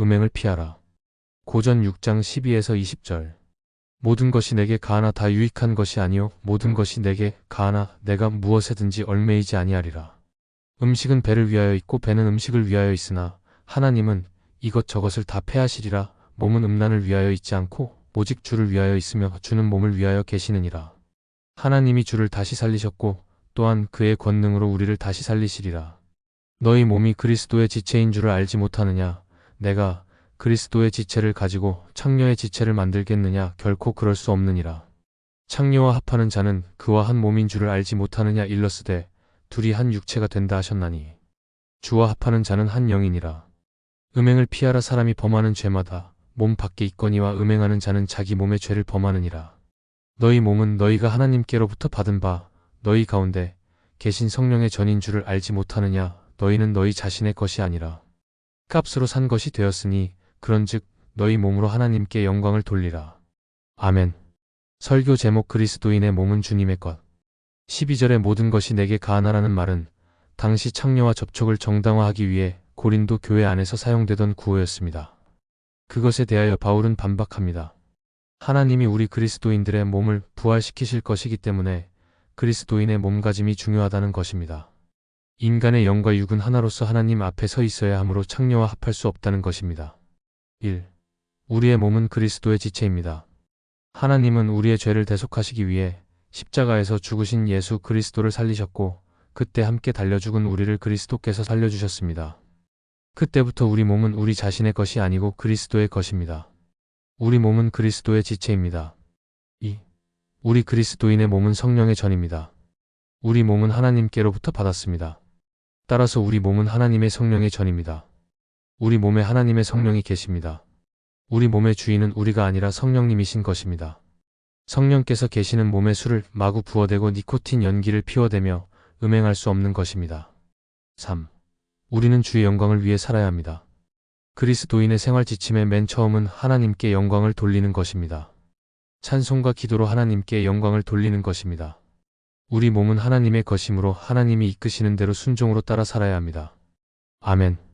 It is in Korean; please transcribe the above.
음행을 피하라. 고전 6장 12에서 20절. 모든 것이 내게 가하나 다 유익한 것이 아니요 모든 것이 내게 가하나 내가 무엇에든지 얼매이지 아니하리라. 음식은 배를 위하여 있고 배는 음식을 위하여 있으나 하나님은 이것 저것을 다 패하시리라. 몸은 음란을 위하여 있지 않고 오직 주를 위하여 있으며 주는 몸을 위하여 계시느니라. 하나님이 주를 다시 살리셨고 또한 그의 권능으로 우리를 다시 살리시리라. 너희 몸이 그리스도의 지체인 줄을 알지 못하느냐? 내가 그리스도의 지체를 가지고 창녀의 지체를 만들겠느냐? 결코 그럴 수 없느니라. 창녀와 합하는 자는 그와 한 몸인 줄을 알지 못하느냐? 일러스되 둘이 한 육체가 된다 하셨나니 주와 합하는 자는 한 영이니라. 음행을 피하라 사람이 범하는 죄마다 몸 밖에 있거니와 음행하는 자는 자기 몸의 죄를 범하느니라. 너희 몸은 너희가 하나님께로부터 받은 바 너희 가운데 계신 성령의 전인 줄을 알지 못하느냐 너희는 너희 자신의 것이 아니라 값으로 산 것이 되었으니 그런즉 너희 몸으로 하나님께 영광을 돌리라. 아멘. 설교 제목 그리스도인의 몸은 주님의 것. 12절의 모든 것이 내게 가하나라는 말은 당시 창녀와 접촉을 정당화하기 위해 고린도 교회 안에서 사용되던 구호였습니다. 그것에 대하여 바울은 반박합니다. 하나님이 우리 그리스도인들의 몸을 부활시키실 것이기 때문에 그리스도인의 몸가짐이 중요하다는 것입니다. 인간의 영과 육은 하나로서 하나님 앞에 서 있어야 하므로 창녀와 합할 수 없다는 것입니다. 1. 우리의 몸은 그리스도의 지체입니다. 하나님은 우리의 죄를 대속하시기 위해 십자가에서 죽으신 예수 그리스도를 살리셨고 그때 함께 달려 죽은 우리를 그리스도께서 살려주셨습니다. 그때부터 우리 몸은 우리 자신의 것이 아니고 그리스도의 것입니다. 우리 몸은 그리스도의 지체입니다. 2. 우리 그리스도인의 몸은 성령의 전입니다. 우리 몸은 하나님께로부터 받았습니다. 따라서 우리 몸은 하나님의 성령의 전입니다. 우리 몸에 하나님의 성령이 계십니다. 우리 몸의 주인은 우리가 아니라 성령님이신 것입니다. 성령께서 계시는 몸에 술을 마구 부어대고 니코틴 연기를 피워대며 음행할 수 없는 것입니다. 3. 우리는 주의 영광을 위해 살아야 합니다. 그리스도인의 생활 지침의 맨 처음은 하나님께 영광을 돌리는 것입니다. 찬송과 기도로 하나님께 영광을 돌리는 것입니다. 우리 몸은 하나님의 것이므로 하나님이 이끄시는 대로 순종으로 따라 살아야 합니다. 아멘.